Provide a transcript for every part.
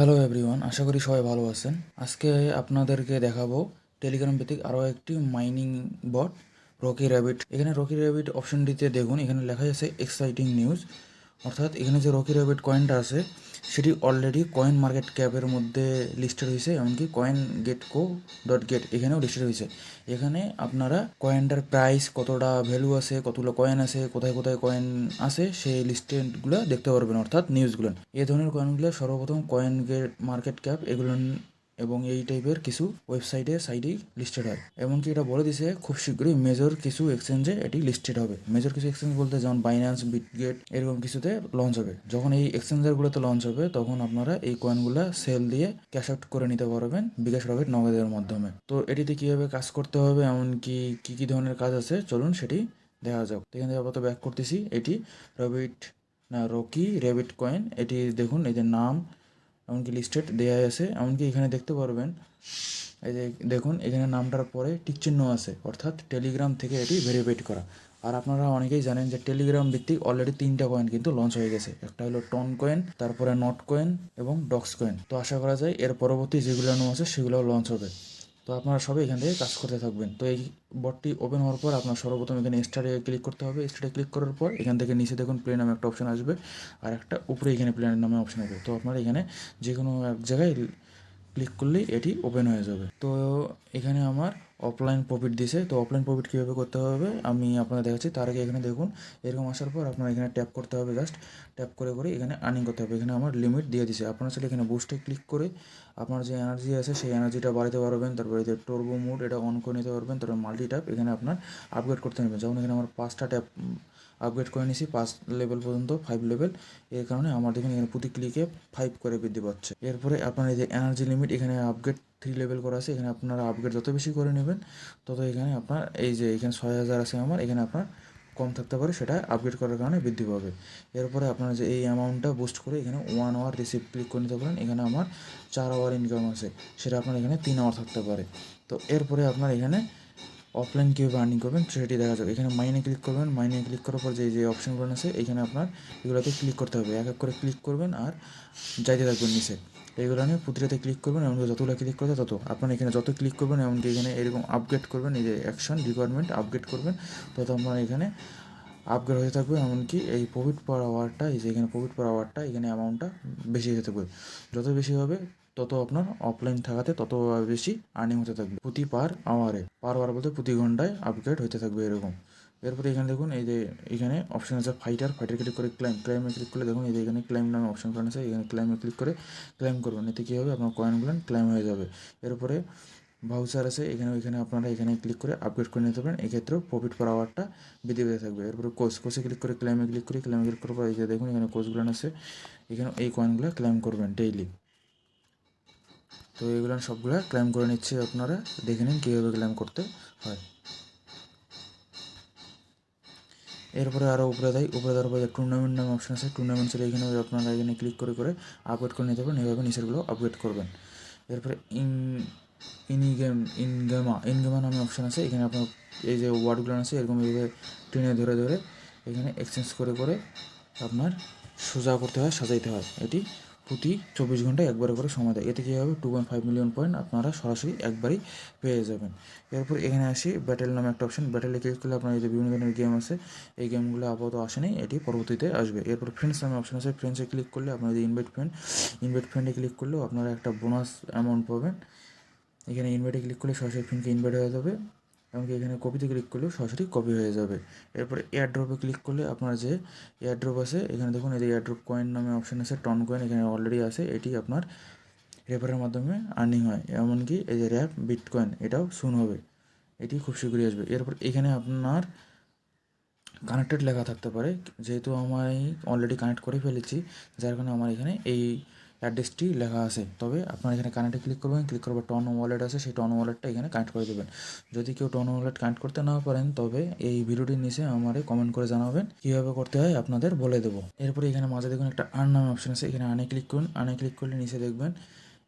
Hello everyone আশা করি সবাই ভালো আছেন। আজকে আপনাদেরকে দেখাবো টেলিগ্রাম ভিত্তিক আরও একটি মাইনিং বট রকি র্যাবিট এখানে রকি র্যাবিট অপশনটিতে দেখুন, এখানে লেখা আছে এক্সাইটিং নিউজ অর্থাৎ এখানে যে রকি র্যাবিট কয়েনটা আছে সেটি অলরেডি কয়েন মার্কেট ক্যাপের মধ্যে লিস্টেড হয়েছে, এমনকি coin get co dot get এখানেও লিস্টেড হয়েছে। এখানে আপনারা কয়েনটার প্রাইস কতটা ভ্যালু আছে, কতগুলো কয়েন আছে, কোথায় কোথায় কয়েন আছে, সেই লিস্টেডগুলো দেখতে পারবেন, অর্থাৎ নিউজগুলো এ ধরনের কয়েনগুলো সর্বপ্রথম কয়েন গেট মার্কেট ক্যাপ এগুলো এবং এই টাইপের কিছু ওয়েবসাইটে সাইটেই লিস্টেড হয়। এমনকি এটা বলে দিছে, খুব শীঘ্রই মেজর কিছু এক্সচেঞ্জে এটি লিস্টেড হবে। মেজর কিছু এক্সচেঞ্জ বলতে যেমন বাইন্যান্স বিটগেট এরকম কিছুতে লঞ্চ হবে। যখন এই এক্সচেঞ্জারগুলোতে লঞ্চ হবে, তখন আপনারা এই কয়েনগুলো সেল দিয়ে ক্যাশ আউট করে নিতে পারবেন বিকাশ রকেট নগদের মাধ্যমে। তো এটিতে কীভাবে কাজ করতে হবে, এমনকি কী কী ধরনের কাজ আছে, চলুন সেটি দেখা যাক। এখান থেকে আপাতত ব্যাক করতেছি। এটি রবিট না রকি রেবিট কয়েন এটি দেখুন যে নাম এমনকি লিস্টেড দেওয়া আছে। এমনকি এখানে দেখতে পারবেন, এই যে দেখুন, এখানে নামটার পরে টিকচিহ্ন আছে, অর্থাৎ টেলিগ্রাম থেকে এটি ভেরিফাইড করা। আর আপনারা অনেকেই জানেন যে টেলিগ্রাম ভিত্তিক অলরেডি তিনটা কয়েন কিন্তু লঞ্চ হয়ে গেছে। একটা হলো টন কয়েন তারপরে নট কয়েন এবং ডক্স কয়েন তো আশা করা যায়, এর পরবর্তী যেগুলো নাম আছে, সেগুলোও লঞ্চ হবে। তো আপনারা সবাই এখান থেকে কাজ করতে থাকবেন। তো এই বটটি ওপেন হওয়ার পর আপনার সর্বপ্রথম এখানে স্টারে ক্লিক করতে হবে। স্টারে ক্লিক করার পর এখান থেকে নিচে দেখুন প্লে নামে একটা অপশন আসবে। আর একটা উপরে এখানে প্লে নামে অপশন আসবে। তো আপনারা এখানে যে কোনো এক জায়গায় ক্লিক করলেই এটি ওপেন হয়ে যাবে। তো এখানে আমার অফলাইন প্রফিট দিছে। তো অফলাইন প্রফিট কীভাবে করতে হবে? আমি আপনাদের দেখাচ্ছি। তার আগে এখানে দেখুন, এরকম আসার পর আপনার এখানে ট্যাপ করতে হবে জাস্ট ট্যাপ করে করে এখানে আর্নিং করতে হবে। এখানে আমার লিমিট দিয়ে দিছে। আপনারা চাইলে এখানে বুস্টে ক্লিক করে আপনার যে এনার্জি আছে, সেই এনার্জিটা বাড়াতে পারবেন। তারপরে যে টোর্বো মোড এটা অন করে নিতে পারবেন। তারপরে মাল্টি ট্যাপ এখানে আপনার আপগ্রেড করতে নেবেন। যেমন এখানে আমার পাঁচটা ট্যাপ আপগ্রেড করে নিয়েছি পাঁচ লেভেল পর্যন্ত ফাইভ লেভেল এর কারণে আমার দেখুন এখানে প্রতি ক্লিকে ফাইভ করে বৃদ্ধি পাচ্ছে। এরপরে আপনার এই যে এনার্জি লিমিট এখানে আপগ্রেড থ্রি লেভেল করা আছে। এখানে আপনারা আপগ্রেড যত বেশি করে নেবেন, তত এখানে আপনার এই যে এখানে ছয় হাজার আছে আমার, এখানে আপনার কম থাকতে পারে, সেটা আপগ্রেড করার কারণে বৃদ্ধি পাবে। এরপরে আপনারা যে এই অ্যামাউন্টটা বুস্ট করে এখানে ওয়ান আওয়ার রিসিভ ক্লিক করে নিতে পারেন। এখানে আমার চার আওয়ার ইনকাম আছে, সেটা আপনার এখানে তিন আওয়ার থাকতে পারে। তো এরপরে আপনার এখানে অফলাইন কীভাবে আর্নিং করবেন, সেটি দেখা যাবে। এখানে মাইনে ক্লিক করবেন মাইনে ক্লিক করার পর যে যে অপশনগুলো আছে, এখানে আপনার এগুলোতে ক্লিক করতে হবে। এক এক করে ক্লিক করবেন আর যাইতে থাকবেন নিচে। এইগুলো নিয়ে প্রতিটাতে ক্লিক করবেন, এমনকি যতগুলো ক্লিক করবে তত। আপনার এখানে যত ক্লিক করবেন, এমনকি এখানে এরকম আপগ্রেড করবেন, এই যে অ্যাকশন রিকোয়ারমেন্ট আপগ্রেড করবেন, তত আপনার এখানে আপগ্রেড হয়ে থাকবে। এমনকি এই প্রফিট পার আওয়ারটা এই যে এখানে প্রফিট পার আওয়ারটা এখানে অ্যামাউন্টটা বেশি হতে থাকবে। যত বেশি হবে তত আপনার অফলাইন থাকাতে তত বেশি আর্নিং হতে থাকবে। প্রতি পার আওয়ারে পার আওয়ার বলতে প্রতি ঘন্টায় আপগ্রেড হতে থাকবে এরকম। এরপরে এখানে দেখুন, এই যে এখানে অপশন আছে ফাইটার ফাইটার ক্লিক করে ক্লাইম ক্লাইমে ক্লিক করলে দেখুন, এই যে এখানে ক্লাইম নামে অপশন করা আছে, এখানে ক্লাইমে ক্লিক করে ক্লাইম করবেন। এতে কী হবে? আপনার কয়েনগুলো ক্লাইম হয়ে যাবে। এরপরে ভাউচার আছে, এখানে ওইখানে আপনারা এখানে ক্লিক করে আপগ্রেড করে নিতে পারেন। এক্ষেত্রেও প্রফিট পার আওয়ারটা বৃদ্ধি পেতে থাকবে। এরপরে কোর্স কোর্সে ক্লিক করে ক্লাইমে ক্লিক করে ক্লাইমে ক্লিক করার পর এই যে দেখুন, এখানে কোর্সগুলো আছে। এখানে এই কয়েনগুলো ক্লাইম করবেন ডেইলি তো এগুলো সবগুলো ক্লাইম করে নিচ্ছে আপনারা। দেখে নিন কীভাবে ক্লাইম করতে হয়। এরপরে আরও উপরে দেয়। উপরে দেওয়ার পরে টুর্নামেন্ট নামে অপশন আছে টুর্নামেন্ট ছিল এখানে আপনারা এখানে ক্লিক করে করে আপগ্রেড করে নিতে পারেন। এভাবে নিচেরগুলো আপগ্রেড করবেন। এরপরে ইন ইনি গেম ইন গেমা ইন গেমা নামে অপশন আছে। এখানে আপনার এই যে ওয়ার্ডগুলো আছে, এরকম এইভাবে টেনে ধরে ধরে এখানে এক্সচেঞ্জ করে করে আপনার সোজা করতে হয়, সাজাইতে হয়। এটি প্রতি চব্বিশ ঘন্টায় একবারে করে সময় দেয়। এতে কী হবে? Two point five million point আপনারা সরাসরি একবারই পেয়ে যাবেন। এরপর এখানে আসি ব্যাটেল নামে একটা অপশন ব্যাটেলে ক্লিক করলে আপনার যে বিভিন্ন ধরনের গেম আছে, এই গেমগুলো আপাতত আসেনি, এটি পরবর্তীতে আসবে। এরপর ফ্রেন্ডস নামে অপশন আছে। ফ্রেন্ডসে ক্লিক করলে আপনার যে ইনভাইট ফ্রেন্ড ইনভাইট ফ্রেন্ডে ক্লিক করলেও আপনারা একটা বোনাস অ্যামাউন্ট পাবেন। এখানে ইনভাইটে ক্লিক করলে সরাসরি ফ্রেন্ডকে ইনভাইট হয়ে যাবে। এমনকি এখানে কপিতে ক্লিক করলেও সরাসরি কপি হয়ে যাবে। এরপরে এয়ারড্রপে ক্লিক করলে আপনার যে এয়ারড্রপ আছে, এখানে দেখুন এই যে এয়ারড্রপ কয়েন নামে অপশন আছে টন কয়েন এখানে অলরেডি আছে, এটি আপনার রেফারের মাধ্যমে আর্নিং হয়। এমনকি এই যে র্যাপ বিট কয়েন এটাও শুন হবে। এটি খুব শীঘ্রই আসবে। এরপর এখানে আপনার কানেক্টেড লেখা থাকতে পারে। যেহেতু আমি অলরেডি কানেক্ট করে ফেলেছি, যার কারণে আমার এখানে এই অ্যাড্রেসটি লেখা আছে। তবে আপনারা এখানে কানেক্টে ক্লিক করবেন ক্লিক করবার টন ওয়ালেট আছে, সেই টন ওয়ালেটটা এখানে কানেক্ট করে দেবেন। যদি কেউ টন ওয়ালেট কানেক্ট করতে না পারেন, তবে এই ভিডিওটির নিচে আমারে কমেন্ট করে জানাবেন, কীভাবে করতে হয় আপনাদের বলে দেবো। এরপরে এখানে মাঝে দেখুন একটা আর্ন নামে অপশন আছে, এখানে আনে ক্লিক করুন আনে ক্লিক করলে নিচে দেখবেন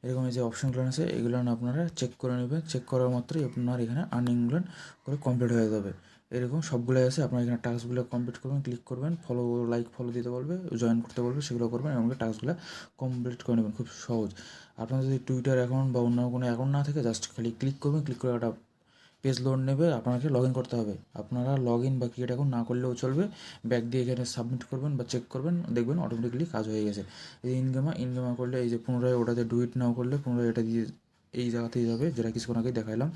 এরকম যে অপশনগুলো আছে, এগুলো আপনারা চেক করে নেবেন। চেক করার মাত্রই আপনার এখানে আর্নিংগুলো করে কমপ্লিট হয়ে যাবে। এরকম সবগুলোই আছে। আপনার এখানে টাস্কগুলো কমপ্লিট করবেন ক্লিক করবেন ফলো লাইক ফলো দিতে বলবে জয়েন করতে বলবে, সেগুলো করবেন এবং টাস্কগুলো কমপ্লিট করে নেবেন খুব সহজ। আপনার যদি টুইটার অ্যাকাউন্ট বা অন্য কোনো অ্যাকাউন্ট না থাকে জাস্ট খালি ক্লিক করবেন ক্লিক করে একটা পেজ লোড নেবে, আপনাকে লগ ইন করতে হবে। আপনারা লগ ইন বা ক্রিয়েট অ্যাকাউন্ট না করলেও চলবে ব্যাক দিয়ে এখানে সাবমিট করবেন বা চেক করবেন, দেখবেন অটোমেটিকলি কাজ হয়ে গেছে। এই ইনকামা ইনকামা করলে এই যে পুনরায় ওটাতে ডুইট নাও করলে পুনরায় এটা দিয়ে এই জায়গাতেই যাবে, যেটা কিছুক্ষণ আগে দেখাইলাম।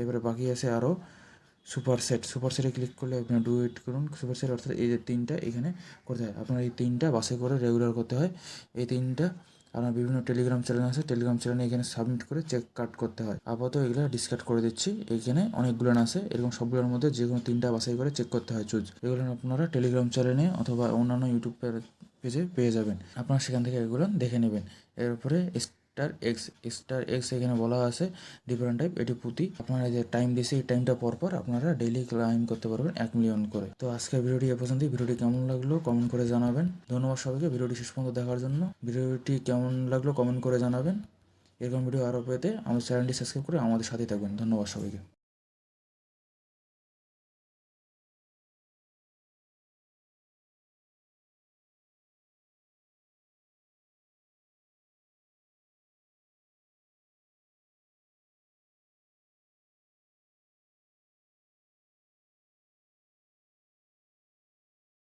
এবারে বাকি আছে আরও সুপার সেট, সুপার সেটে ক্লিক করলে আপনার ডু ইট করুন। সুপার সেট অর্থাৎ এই যে তিনটা এখানে করতে হয়। আপনার এই তিনটা বাসে করে রেগুলার করতে হয়। এই তিনটা আপনার বিভিন্ন টেলিগ্রাম চ্যানেল আছে। টেলিগ্রাম চ্যানেলে এখানে সাবমিট করে চেক কাট করতে হয়। আপাতত এগুলো ডিসকাট করে দিচ্ছি। এখানে অনেকগুলো আছে। এরকম সবগুলোর মধ্যে যে কোনো তিনটা বাছাই করে চেক করতে হয় চুজ এগুলো আপনারা টেলিগ্রাম চ্যানেলে অথবা অন্যান্য ইউটিউব পেজে পেয়ে যাবেন। আপনারা সেখান থেকে এগুলো দেখে নেবেন। এরপরে স্টার এক্স স্টার এক্স এখানে বলা আছে ডিফারেন্ট টাইপ এটি প্রতি আপনারা যে টাইম দিয়েছে, এই টাইমটা পর পর আপনারা ডেইলি ক্লাইম করতে পারবেন এক মিলিয়ন করে। তো আজকের ভিডিওটি এ পর্যন্তই। ভিডিওটি কেমন লাগল কমেন্ট করে জানাবেন। ধন্যবাদ সবাইকে। ভিডিওটি শেষ পর্যন্ত দেখার জন্য। ভিডিওটি কেমন লাগল কমেন্ট করে জানাবেন। এরকম ভিডিও আরও পেতে আমাদের চ্যানেলটি সাবস্ক্রাইব করে আমাদের সাথেই থাকবেন। ধন্যবাদ সবাইকে।